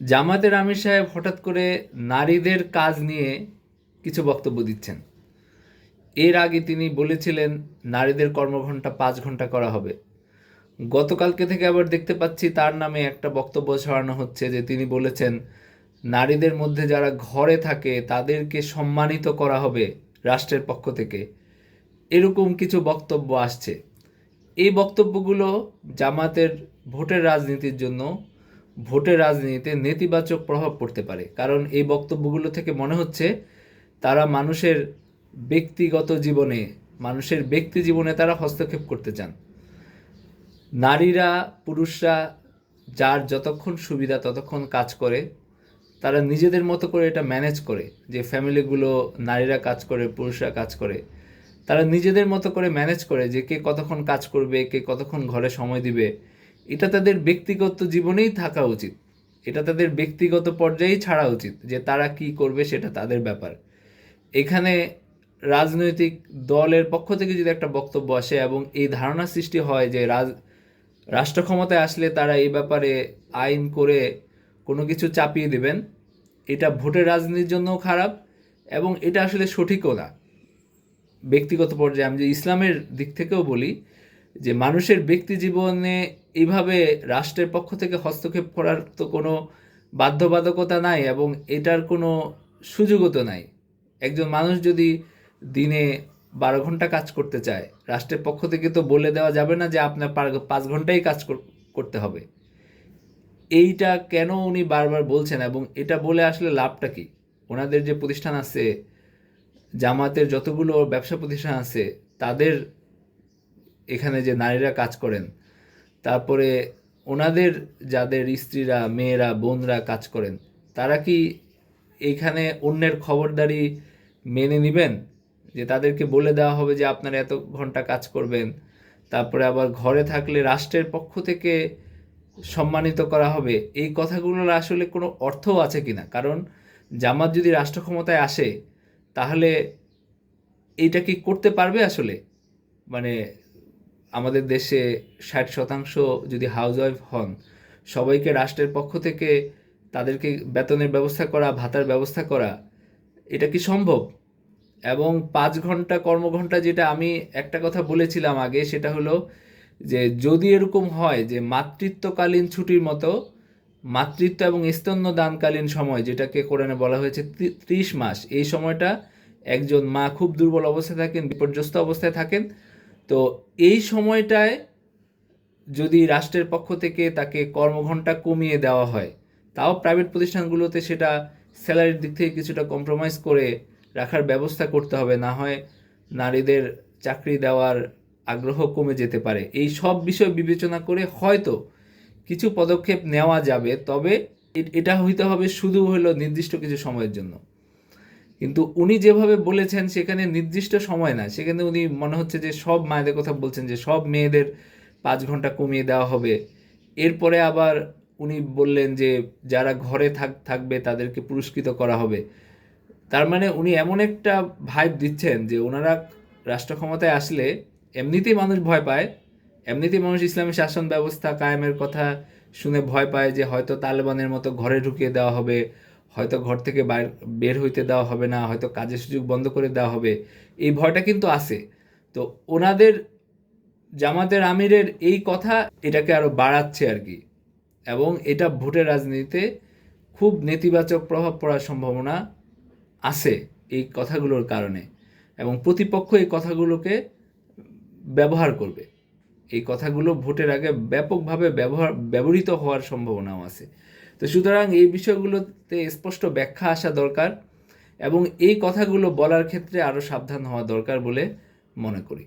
জামাতের আমির সাহেব হঠাৎ করে নারীদের কাজ নিয়ে কিছু বক্তব্য দিচ্ছেন। এর আগে তিনি বলেছিলেন, নারীদের কর্মঘণ্টা পাঁচ ঘণ্টা করা হবে। গতকালকে থেকে আবার দেখতে পাচ্ছি তার নামে একটা বক্তব্য ছড়ানো হচ্ছে যে তিনি বলেছেন, নারীদের মধ্যে যারা ঘরে থাকে তাদেরকে সম্মানিত করা হবে রাষ্ট্রের পক্ষ থেকে। এরকম কিছু বক্তব্য আসছে। এই বক্তব্যগুলো জামাতের ভোটের রাজনীতির জন্য ভোটের রাজনীতিতে নেতিবাচক প্রভাব পড়তে পারে। কারণ এই বক্তব্যগুলো থেকে মনে হচ্ছে, তারা মানুষের ব্যক্তিগত জীবনে, মানুষের ব্যক্তি জীবনে তারা হস্তক্ষেপ করতে চান। নারীরা, পুরুষরা যার যতক্ষণ সুবিধা, ততক্ষণ কাজ করে, তারা নিজেদের মতো করে এটা ম্যানেজ করে, যে ফ্যামিলিগুলো নারীরা কাজ করে, পুরুষরা কাজ করে, তারা নিজেদের মতো করে ম্যানেজ করে যে কে কতক্ষণ কাজ করবে, কে কতক্ষণ ঘরে সময় দিবে এটা তাদের ব্যক্তিগত জীবনেই থাকা উচিত। এটা তাদের ব্যক্তিগত পর্যায়েই ছাড়া উচিত যে তারা কি করবে সেটা তাদের ব্যাপার। এখানে রাজনৈতিক দলের পক্ষ থেকে যদি একটা বক্তব্য আসে এবং এই ধারণা সৃষ্টি হয় যে রাজ, রাষ্ট্র ক্ষমতায় আসলে তারা এই ব্যাপারে আইন করে কোনো কিছু চাপিয়ে দেবেন, এটা ভোটের রাজনীতির জন্যও খারাপ এবং এটা আসলে সঠিকও না। ব্যক্তিগত পর্যায়ে আমি যে ইসলামের দিক থেকেও বলি যে মানুষের ব্যক্তি জীবনে এইভাবে রাষ্ট্রের পক্ষ থেকে হস্তক্ষেপ করার তো কোনো বাধ্যবাধকতা নাই এবং এটার কোনো সুযোগও তো নাই। একজন মানুষ যদি দিনে বারো ঘণ্টা কাজ করতে চায়, রাষ্ট্রের পক্ষ থেকে তো বলে দেওয়া যাবে না যে আপনার পাঁচ ঘন্টাই কাজ কর- করতে হবে। এইটা কেন উনি বারবার বলছেন এবং এটা বলে আসলে লাভটা কি? ওনাদের যে প্রতিষ্ঠান আছে জামাতের যতগুলো ব্যবসা প্রতিষ্ঠান আছে, তাদের এখানে যে নারীরা কাজ করেন তারপরে ওনাদের যাদের স্ত্রীরা, মেয়েরা, বোনরা কাজ করেন, তারা কি এইখানে অন্যের খবরদারি মেনে নেবেন? যে তাদেরকে বলে দেওয়া হবে যে আপনারা এত ঘণ্টা কাজ করবেন। তারপরে আবার ঘরে থাকলে রাষ্ট্রের পক্ষ থেকে সম্মানিত করা হবে। এই কথাগুলোর আসলে কোনো অর্থও আছে কিনা? কারণ জামাত যদি রাষ্ট্র ক্ষমতায় আসে, তাহলে এইটা কি করতে পারবে আসলে? মানে আমাদের দেশে ষাট শতাংশ যদি হাউসওয়াইফ হন, সবাইকে রাষ্ট্রের পক্ষ থেকে তাদেরকে বেতনের ব্যবস্থা করা, ভাতার ব্যবস্থা করা, এটা কি সম্ভব? এবং পাঁচ ঘণ্টা কর্মঘন্টা যেটা আমি একটা কথা বলেছিলাম আগে, সেটা হলো যে যদি এরকম হয় যে মাতৃত্বকালীন ছুটির মতো, মাতৃত্ব এবং স্তন্য দানকালীন সময়, যেটাকে কোরআনে বলা হয়েছে ত্রি- ত্রিশ মাস, এই সময়টা একজন মা খুব দুর্বল অবস্থায় থাকেন, বিপর্যস্ত অবস্থায় থাকেন তো এই সময়টায় যদি রাষ্ট্রের পক্ষ থেকে তাকে কর্মঘণ্টা কমিয়ে দেওয়া হয়, তাও প্রাইভেট প্রতিষ্ঠানগুলোতে সেটা স্যালারির দিক থেকে কিছুটা কম্প্রোমাইজ করে রাখার ব্যবস্থা করতে হবে, না হয় নারীদের চাকরি দেওয়ার আগ্রহ কমে যেতে পারে। এই সব বিষয় বিবেচনা করে হয়তো কিছু পদক্ষেপ নেওয়া যাবে, তবে এটা হইতে হবে শুধু হলো নির্দিষ্ট কিছু সময়ের জন্য। কিন্তু উনি যেভাবে বলেছেন, সেখানে নির্দিষ্ট সময় না সেখানে উনি মনে হচ্ছে যে সব মায়েদের কথা বলছেন যে সব মেয়েদের পাঁচ ঘণ্টা কমিয়ে দেওয়া হবে। এরপরে আবার উনি বললেন যে যারা ঘরে থাক, থাকবে তাদেরকে পুরস্কৃত করা হবে। তার মানে উনি এমন একটা ভাইব দিচ্ছেন যে ওনারা রাষ্ট্র ক্ষমতায় আসলে এমনিতেই মানুষ ভয় পায়, এমনিতেই মানুষ ইসলামী শাসন ব্যবস্থা কায়েমের কথা শুনে ভয় পায় যে হয়তো তালেবানের মতো ঘরে ঢুকিয়ে দেওয়া হবে। হয়তো ঘর থেকে বাইর, বের হইতে দেওয়া হবে না, হয়তো কাজের সুযোগ বন্ধ করে দেওয়া হবে। এই ভয়টা কিন্তু আছে। তো ওনাদের, জামাতের আমিরের এই কথা এটাকে আরও বাড়াচ্ছে আর কি। এবং এটা ভোটের রাজনীতিতে খুব নেতিবাচক প্রভাব পড়ার সম্ভাবনা আছে এই কথাগুলোর কারণে। এবং প্রতিপক্ষ এই কথাগুলোকে ব্যবহার করবে। এই কথাগুলো ভোটের আগে ব্যাপকভাবে ব্যবহার, ব্যবহৃত হওয়ার সম্ভাবনাও আছে। তো সুতরাং এই বিষয়গুলোতে স্পষ্ট ব্যাখ্যা আসা দরকার এবং এই কথাগুলো বলার ক্ষেত্রে আরও সাবধান হওয়া দরকার বলে মনে করি।